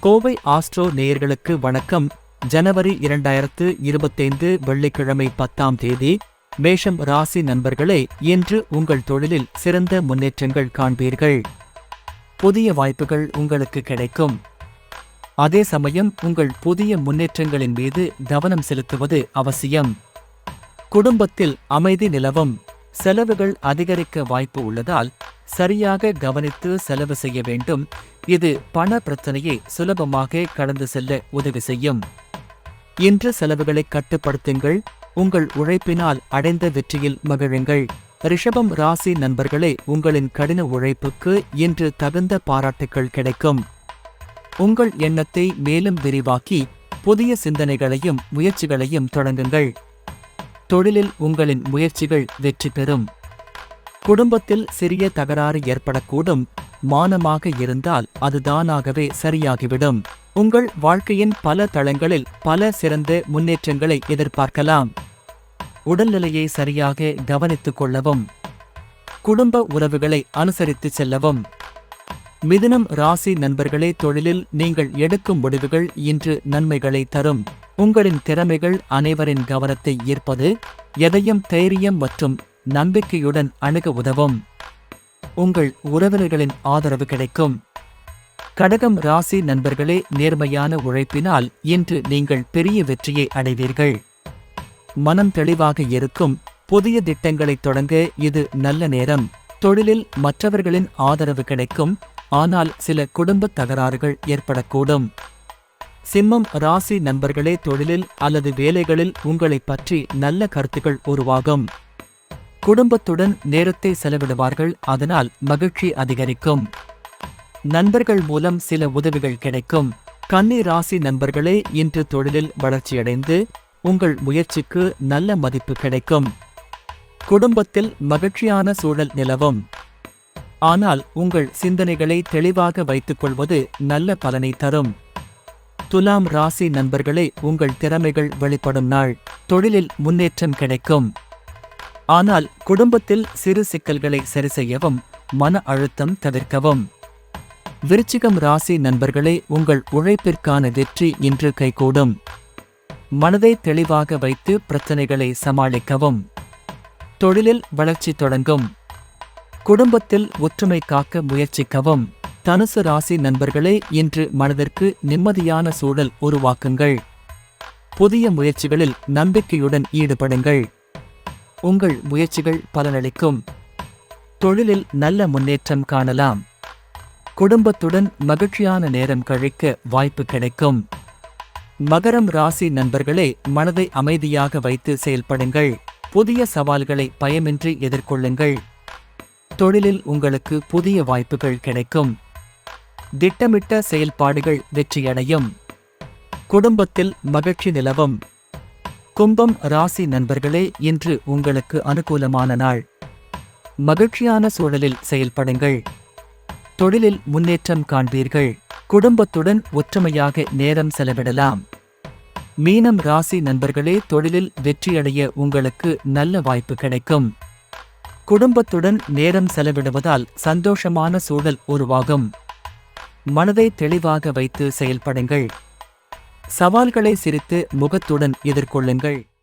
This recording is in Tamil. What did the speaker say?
கோவை ஆஸ்ட்ரோ நேயர்களுக்கு வணக்கம். ஜனவரி இரண்டாயிரத்து இருபத்தைந்து வெள்ளிக்கிழமை பத்தாம் தேதி மேஷம் ராசி நண்பர்களே இன்று உங்கள் தொழிலில் சிறந்த முன்னேற்றங்கள் காண்பீர்கள். புதிய வாய்ப்புகள் உங்களுக்கு கிடைக்கும். அதே சமயம் உங்கள் புதிய முன்னேற்றங்களின் மீது கவனம் செலுத்துவது அவசியம். குடும்பத்தில் அமைதி நிலவும். செலவுகள் அதிகரிக்க வாய்ப்பு உள்ளதால் சரியாக கவனித்து செலவு செய்ய வேண்டும். இது பண பிரச்சனையை சுலபமாக கடந்து செல்ல உதவி செய்யும். இன்று செலவுகளை கட்டுப்படுத்துங்கள் உங்கள் உழைப்பினால் அடைந்த வெற்றியில் மகிழுங்கள். ரிஷபம் ராசி நண்பர்களே உங்களின் கடின உழைப்புக்கு இன்று தகுந்த பாராட்டுகள் கிடைக்கும். உங்கள் எண்ணத்தை மேலும் விரிவாக்கி புதிய சிந்தனைகளையும் முயற்சிகளையும் தொடங்குங்கள். தொழிலில் உங்களின் முயற்சிகள் வெற்றி பெறும். குடும்பத்தில் சிறிய தகராறு ஏற்படக்கூடும். மானமாக இருந்தால் அது தானாகவே சரியாகிவிடும். உங்கள் வாழ்க்கையின் பல தளங்களில் பல சிறந்த முன்னேற்றங்களை எதிர்பார்க்கலாம். உடல்நிலையை சரியாக கவனித்துக் கொள்ளவும். குடும்ப உறவுகளை அனுசரித்து செல்லவும். மிதுனம் ராசி நண்பர்களே தொழிலில் நீங்கள் எடுக்கும் முடிவுகள் இன்று நன்மைகளை தரும். உங்களின் திறமைகள் அனைவரின் கவனத்தை ஈர்ப்பது எதையும் தைரியம் மற்றும் நம்பிக்கையுடன் அணுக உதவும். உங்கள் உறவினர்களின் ஆதரவு கிடைக்கும். கடகம் ராசி நண்பர்களே நேர்மையான உழைப்பினால் இன்று நீங்கள் பெரிய வெற்றியை அடைவீர்கள். மனம் தெளிவாக இருக்கும். புதிய திட்டங்களை தொடங்க இது நல்ல நேரம். தொழிலில் மற்றவர்களின் ஆதரவு கிடைக்கும். ஆனால் சில குடும்ப தகராறுகள் ஏற்படக்கூடும். சிம்மம் ராசி நண்பர்களே தொழிலில் அல்லது வேலைகளில் உங்களைப் பற்றி நல்ல கருத்துக்கள் உருவாகும். குடும்பத்துடன் நேரத்தை செலவிடுவார்கள் அதனால் மகிழ்ச்சி அதிகரிக்கும். நண்பர்கள் மூலம் சில உதவிகள் கிடைக்கும். கன்னி ராசி நண்பர்களே இன்று தொழிலில் வளர்ச்சியடைந்து உங்கள் முயற்சிக்கு நல்ல மதிப்பு கிடைக்கும். குடும்பத்தில் மகிழ்ச்சியான சூழல் நிலவும். ஆனால் உங்கள் சிந்தனைகளை தெளிவாக வைத்துக் கொள்வது நல்ல பலனை தரும். துலாம் ராசி நண்பர்களே உங்கள் திறமைகள் வெளிப்படும் நாள். தொழிலில் முன்னேற்றம் கிடைக்கும். ஆனால் குடும்பத்தில் சிறு சிக்கல்களை சரி செய்யவும் மன அழுத்தம் தவிர்க்கவும். விருச்சிகம் ராசி நண்பர்களே உங்கள் உழைப்பிற்கான வெற்றி இன்று கைகூடும். மனதை தெளிவாக வைத்து பிரச்சனைகளை சமாளிக்கவும். தொழிலில் வளர்ச்சி தொடங்கும். குடும்பத்தில் ஒற்றுமை காக்க முயற்சிக்கவும். தனுசு ராசி நண்பர்களே இன்று மனதிற்கு நிம்மதியான சூழல் உருவாக்குங்கள். புதிய முயற்சிகளில் நம்பிக்கையுடன் ஈடுபடுங்கள். உங்கள் முயற்சிகள் பலனளிக்கும். தொழிலில் நல்ல முன்னேற்றம் காணலாம். குடும்பத்துடன் மகிழ்ச்சியான நேரம் கழிக்க வாய்ப்பு கிடைக்கும். மகரம் ராசி நண்பர்களே மனதை அமைதியாக வைத்து செயல்படுங்கள். புதிய சவால்களை பயமின்றி எதிர்கொள்ளுங்கள். தொழிலில் உங்களுக்கு புதிய வாய்ப்புகள் கிடைக்கும். திட்டமிட்ட செயல்பாடுகள் வெற்றியடையும். குடும்பத்தில் மகிழ்ச்சி நிலவும். கும்பம் ராசி நண்பர்களே இன்று உங்களுக்கு அனுகூலமான நாள். மகிழ்ச்சியான சூழலில் செயல்படுங்கள். தொழிலில் முன்னேற்றம் காண்பீர்கள். குடும்பத்துடன் ஒற்றுமையாக நேரம் செலவிடலாம். மீனம் ராசி நண்பர்களே தொழிலில் வெற்றியடைய உங்களுக்கு நல்ல வாய்ப்பு கிடைக்கும். குடும்பத்துடன் நேரம் செலவிடுவதால் சந்தோஷமான சூழல் உருவாகும். மனதை தெளிவாக வைத்து செயல்படுங்கள். சவால்களை சிரித்து முகத்துடன் எதிர்கொள்ளுங்கள்.